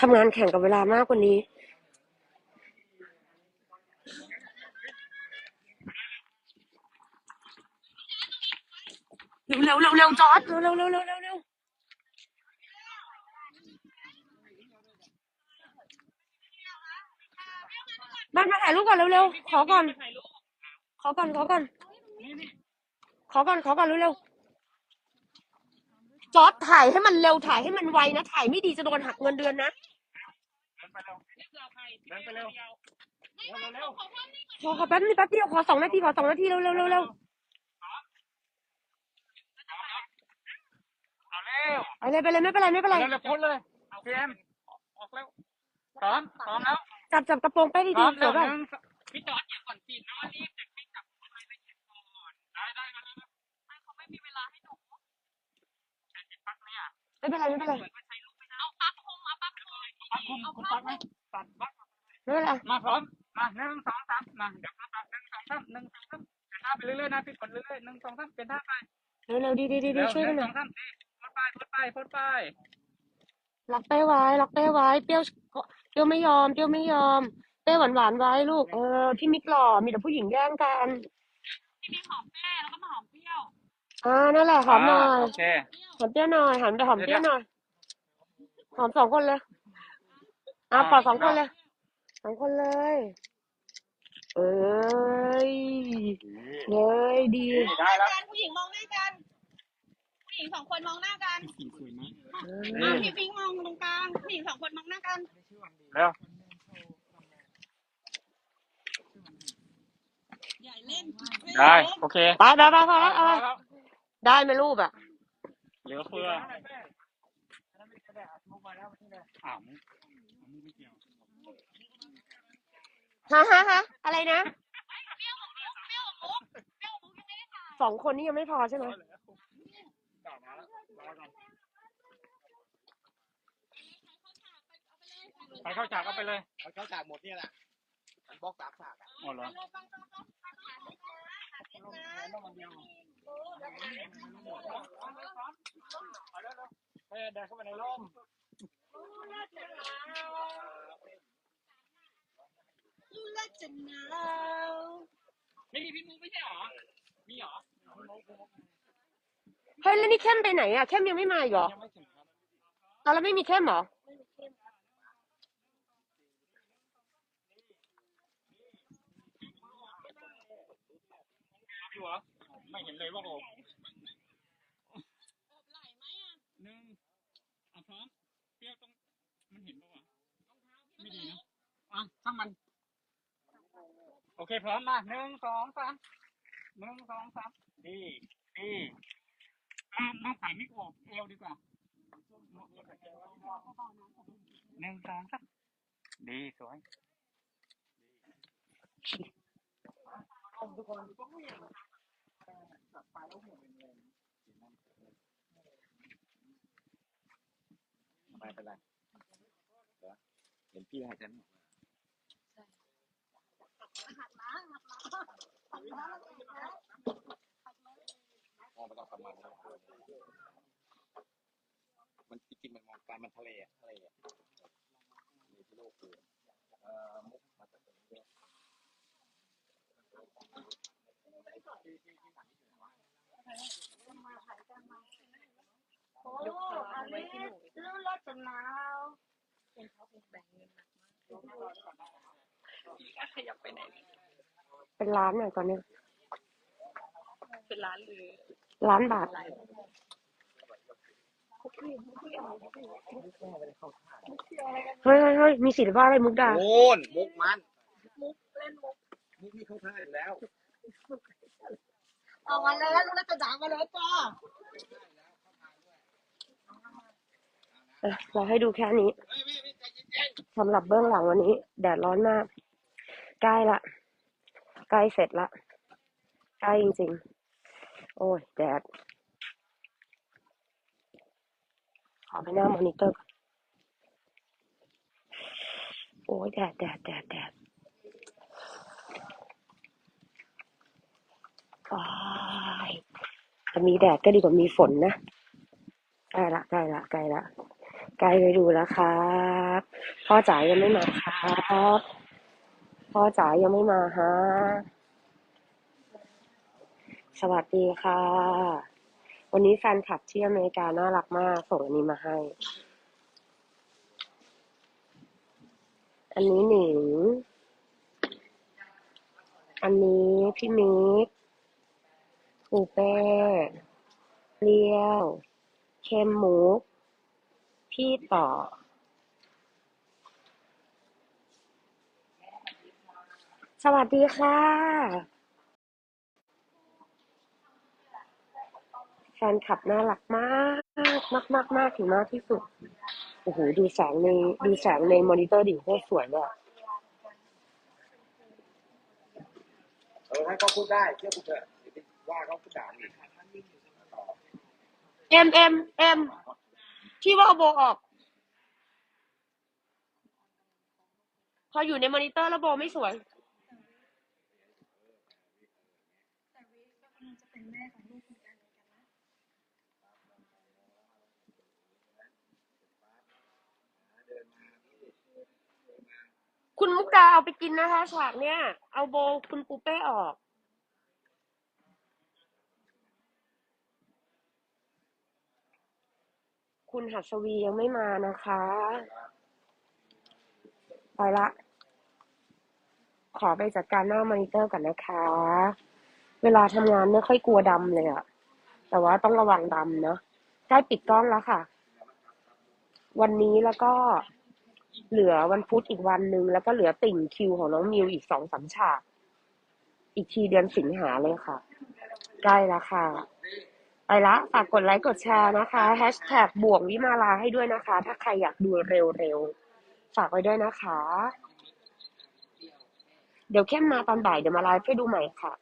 ทำงานแข่งกับเวลามากกว่านี้ เร็วเร็วเร็วเร็วจอร์ดเร็วเร็วเร็วเร็วเร็วเร็วบ้านมาถ่ายรูปก่อนเร็วเร็วขอก่อน ขอก่อนขอก่อน ขอก่อนขอก่อนเร็วเร็วจอร์ดถ่ายให้มันเร็วถ่ายให้มันไวนะ ถ่ายไม่ดีจะโดนหักเงินเดือนนะ เดินไปเร็วเดินไปเร็วเร็วเร็วขอขอแป๊บนึงแป๊บเดียวขอสองนาทีขอสองนาทีเร็วเร็วเร็วเร็วเอาเร็วไปเลยไปเลยไม่เป็นไรไม่เป็นไรเร็วเร็วพ้นเลยเตรียมออกเร็วพร้อมพร้อมแล้วจับจับกระโปรงไปพร้ดีอมๆสเร็ววยหป่ะนึ่งพี่จอดเก็บก่อนสิน้องรีบแต่ให้จับอะไรละเอียดก่อนได้ได้มาแล้วเขาไม่มีเวลาให้หนูใช้จิตปักเนี่ยไม่เป็นไรไม่เป็นไร ไม่เป็นไรมาพร้อมมาหนึ่งสองสามมาเดี๋ยวปักหนึ่งสองสามหนึ่งสองสามเปลี่ยนท่าไปเรื่อยๆนะพี่กดเรื่อยๆหนึ่งสองสามเปลี่ยนท่าไปเร็วเร็วดีดีดีดีเร็วช่วยหกันึ่นงหสน่ออยงสามดีพ้นไปพ้นไปพ้นไปล็อกเป้ไว้ล็อกเป้ไว้เปรี้ยวเปรี้ยวไม่ยอมเปรี้ยวไม่ยอมเป้หวานหวานๆไว้ลูกเออพี่มิกหล่อมีแต่ผู้หญิงแย่งกันพี่มีหอมแป้แล้วก็มาหอมเปรี้ยวอ่านั่นแหละหอมหน่อยโอเคหอมเปรี้ยวหน่อยหันไปหอมเปรี้ยวหน่อยหอมสองคนเลยอะอ่าปอดสองคนเลย สองคนเลย เอ้ยเอ้ยดี ได้แล้วกันผู้หญิงมองหน้ากัน ผู้หญิงสองคนมองหน้ากันสวยมากอะพี่ฟิงค์มองตรงกลาง ผู้หญิงสองคนมองหน้ากันเร็วใหญ่เล่นได้ โอเคไปไปไปพอแล้วเอาไปได้ไหมรูปอะ เหลือเฟืออ้าวไม่เกี่ยว ฮะฮะฮะอะไรนะสองคนนี้ยังไม่พอใช่ไหมไปเข้าฉากก็ไปเลยเอาเข้าฉากหมดเนี่ยแหละมันบล็อกสามฉากอะหมดเหรอเฮ้ยเดินเข้าไปในร่มรู้ แล้วจะหนาวไม่มีพี่มุกไม่ใช่เหรอ มีเหรอเฮ้ยแล้วนี่เข้มไปไหนอะเข้มยังไม่มาอีกเหรอยังไม่ถึงครับเอาแล้วไม่มีเข้มเหรอพี่วะไม่เห็นเลยว่าโอบอบไหลไหมอะหนึ่งอะพร้อมเปรี้ยวต้องมันเห็นปะวะไม่ดีนะอะช่างมัน โอเค พร้อมมาหนึ่งสองสามหนึ่งสองสามดีดีอะน้องถ่ายไม่โอบเอวดีกว่าหนึ่งสองสามดีสวยไม่เป็นไรเดี๋ยวเห็นพี่หายใจไม่ออก มองไปต้องกำมันนะมันจริงๆมันมองการมันทะเลอะทะเลอะมีที่โลกคือเอ่อมุกมาจากตรงนี้โอ้อันนี้รู้แล้วจะหนาก วเป็นล้านหน่อยตอนเนี้ยเป็นร้านหรือล้านบาทเฮ้ยเฮ้ยเฮ้ยมีศิลปะอะไรมุกดาโน่นมุกมันมุกเล่นมุกมุกนี่เข้าท่าอยู่แล้วเอามาแล้วรู้แล้วจะหนาวมาแล้วจ้าเออเราให้ดูแค่นี้สำหรับเบื้องหลังวันนี้ แดดร้อนมาก ใกล้ละใกล้เสร็จละใกล้จริงๆ โอ้ยแดดขอไปหน้ามอนิเตอร์ก่อนโอ้ยแดดแดดแดดแดดอ้ายจะมีแดดก็ดีกว่ามีฝนนะใกล้ละใกล้ละใกล้ละใกล้ไปดูแล้วครับ พ่อจ๋ายังไม่มาครับ พ่อจ๋ายังไม่มาฮะ สวัสดีค่ะ วันนี้แฟนคลับที่อเมริกาน่ารักมาก ส่งอันนี้มาให้ อันนี้หนิง อันนี้พี่มิกปูเป้เลี้ยว เข้มมุก พี่ต่อ สวัสดีค่ะ แฟนคลับน่ารักมากมากมากมากถึงมากที่สุด โอ้โห ดูแสงในดูแสงในมอนิเตอร์ดิโคตรสวยเลยอะเออให้เขาพูดได้เชื่อกูเถอะเดี๋ยวไปว่าเขาพูดด่าอีกเอ็มเอ็มเอ็มที่ว่าเอาโบออก พออยู่ในมอนิเตอร์แล้วโบไม่สวย คุณมุกดาเอาไปกินนะคะฉากเนี้ยเอาโบคุณปูเป้ออก คุณหัสวียังไม่มานะคะ ไปละ ขอไปจัดการหน้ามอนิเตอร์ก่อนนะคะ เวลาทำงานไม่ค่อยกลัวดำเลยอะแต่ว่าต้องระวังดำเนาะใกล้ปิดกล้องแล้วค่ะ วันนี้แล้วก็ เหลือวันพุธอีกวันหนึ่งแล้วก็เหลือติ่งคิวของน้องมิวอีกสองสามฉาก อีกทีเดือนสิงหาเลยค่ะ ใกล้แล้วค่ะ ไปละฝากกดไลค์กดแชร์นะคะแฮชแท็กบวกวิมาลาให้ด้วยนะคะ ถ้าใครอยากดูเร็วๆ ฝากไว้ด้วยนะคะ เดี๋ยวเข้มมาตอนบ่ายเดี๋ยวมาไลฟ์ให้ดูใหม่ค่ะ